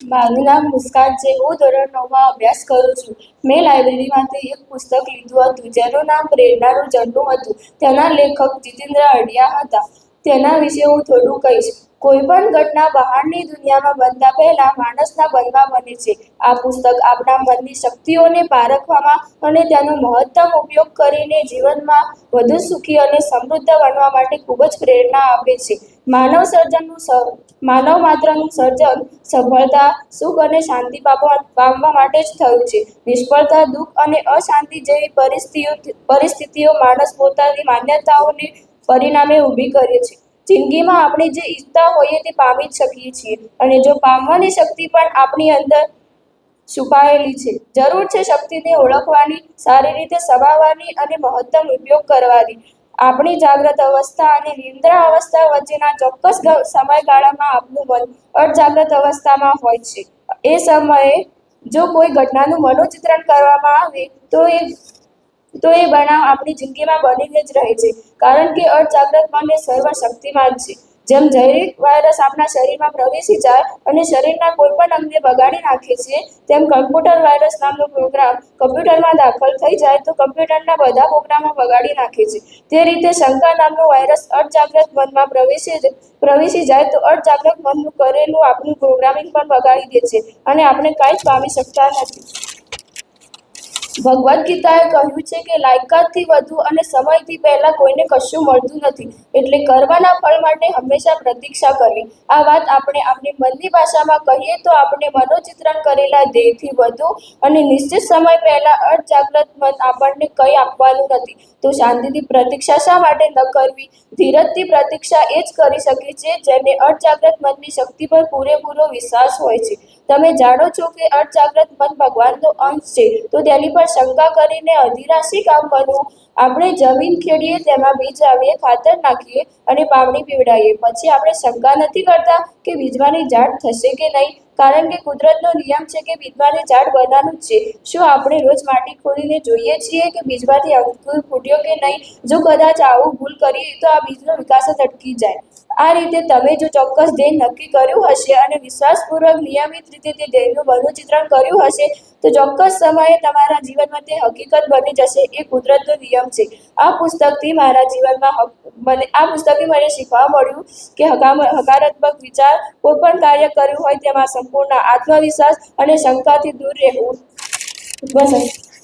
મારું નામ મુસ્કાન છે. હું ધોરણ નવમાં અભ્યાસ કરું છું. મેં લાઇબ્રેરીમાંથી એક પુસ્તક લીધું હતું, જેનું નામ પ્રેરણાનું જન્મ હતું. તેના લેખક જીતેન્દ્ર અડિયા હતા. તેના વિશે હું થોડું કહીશ. કોઈ પણ ઘટના બહારની દુનિયામાં બનતા પહેલા માણસના બનમાં બને છે. આ પુસ્તક આપણા મનની શક્તિઓને પારખવામાં અને તેનો મહત્તમ ઉપયોગ કરીને જીવનમાં વધુ સુખી અને સમૃદ્ધ બનવા માટે ખૂબ જ પ્રેરણા આપે છે. માનવ સર્જનનું માનવ માત્રનું સર્જન સફળતા, સુખ અને શાંતિ પામવા માટે જ થયું છે. નિષ્ફળતા, દુઃખ અને અશાંતિ જેવી પરિસ્થિતિઓ પરિસ્થિતિઓ માણસ પોતાની માન્યતાઓને પરિણામે ઊભી કરે છે. જિંદગીમાં આપણે જે ઈચ્છતા હોઈએ તે પામી જ શકીએ છીએ અને જો પામવાની શક્તિ પણ આપણી અંદર છુપાયેલી છે, જરૂર છે શક્તિને ઓળખવાની, સારી રીતે સમાવવાની અને મહત્તમ ઉપયોગ કરવાની. આપણી જાગ્રત અવસ્થા અને નિંદ્રા અવસ્થા વચ્ચેના ચોક્કસ સમયગાળામાં આપણું મન અર્ધજાગ્રત અવસ્થામાં હોય છે. એ સમયે જો કોઈ ઘટનાનું મનોચિત્રણ કરવામાં આવે, તો એ તો એ બનાવ આપણી જિંદગીમાં બનીને જ રહે છે. કારણ કે અર્ધજાગ્રત મન એ સર્વશક્તિમાન છે. જેમ જૈવિક વાયરસ આપણા શરીરમાં પ્રવેશી જાય અને શરીરના કોઈ પણ અંગને બગાડી નાખે છે, તેમ કમ્પ્યુટર વાયરસ નામનો પ્રોગ્રામ કમ્પ્યુટરમાં દાખલ થઈ જાય તો કમ્પ્યુટરના બધા પ્રોગ્રામો બગાડી નાખે છે. તે રીતે શંકા નામનો વાયરસ અર્ધજાગ્રત મનમાં પ્રવેશી પ્રવેશી જાય તો અર્ધજાગ્રત મનનું કરેલું આપણું પ્રોગ્રામિંગ પણ બગાડી દે છે અને આપણે કાંઈ જ પામી શકતા નથી. ભગવદ્ ગીતાએ કહ્યું છે કે લાયકાતથી વધુ અને સમયથી પહેલા કોઈને કશું મળતું નથી, એટલે કરવાના ફળ માટે હંમેશા પ્રતીક્ષા કરવી. આ વાત આપણે આપણી મનની ભાષામાં કહીએ તો આપણે મનોચિત્રણ કરેલા દેહથી વધુ અને નિશ્ચિત સમય પહેલા અર્ધજાગ્રત મન આપણને કંઈ આપવાનું નથી. તો શાંતિથી પ્રતીક્ષા શા માટે ન કરવી? ધીરજથી પ્રતીક્ષા એ જ કરી શકે છે જેને અર્ધજાગ્રત મનની શક્તિ પર પૂરેપૂરો વિશ્વાસ હોય છે. તમે જાણો છો કે અર્ધજાગ્રત મન ભગવાનનો અંશ છે, તો તેની પર શંકા કરીને અધિરાશી કામ બનવું આપણે જમીન ખેડીએ, તેમાં બીજ આવીએ, ખાતર નાખીએ અને પાવડી પીવડાવીએ. પછી આપણે શંકા નથી કરતા કે બીજવાની ઝાડ થશે કે નહીં. કારણ કે કુદરતનો નિયમ છે કે બીજવાની ઝાડ બનવાનું જ છે. શું આપણે રોજ માટી ખોલીને જોઈએ છીએ કે બીજમાંથી અંકુર ફૂટ્યો કે નહીં? જો કદાચ આવું ભૂલ કરીએ તો આ બીજનો વિકાસ જ અટકી જાય. આ રીતે તમે જો ચોક્કસ ધ્યેય નક્કી કર્યું હશે અને વિશ્વાસપૂર્વક નિયમિત રીતે તે ધ્યેયનું મનોચિત્રણ કર્યું હશે, તો ચોક્કસ સમયે તમારા જીવનમાં તે હકીકત બની જશે. એ કુદરતનો નિયમ છે. આ પુસ્તકથી મારા જીવનમાં મને, આ પુસ્તકથી મને શીખવા મળ્યું કે હકારાત્મક વિચાર કોઈ પણ કાર્ય કર્યું હોય તેમાં સંપૂર્ણ આત્મવિશ્વાસ અને શંકાથી દૂર રહેવું. બસ.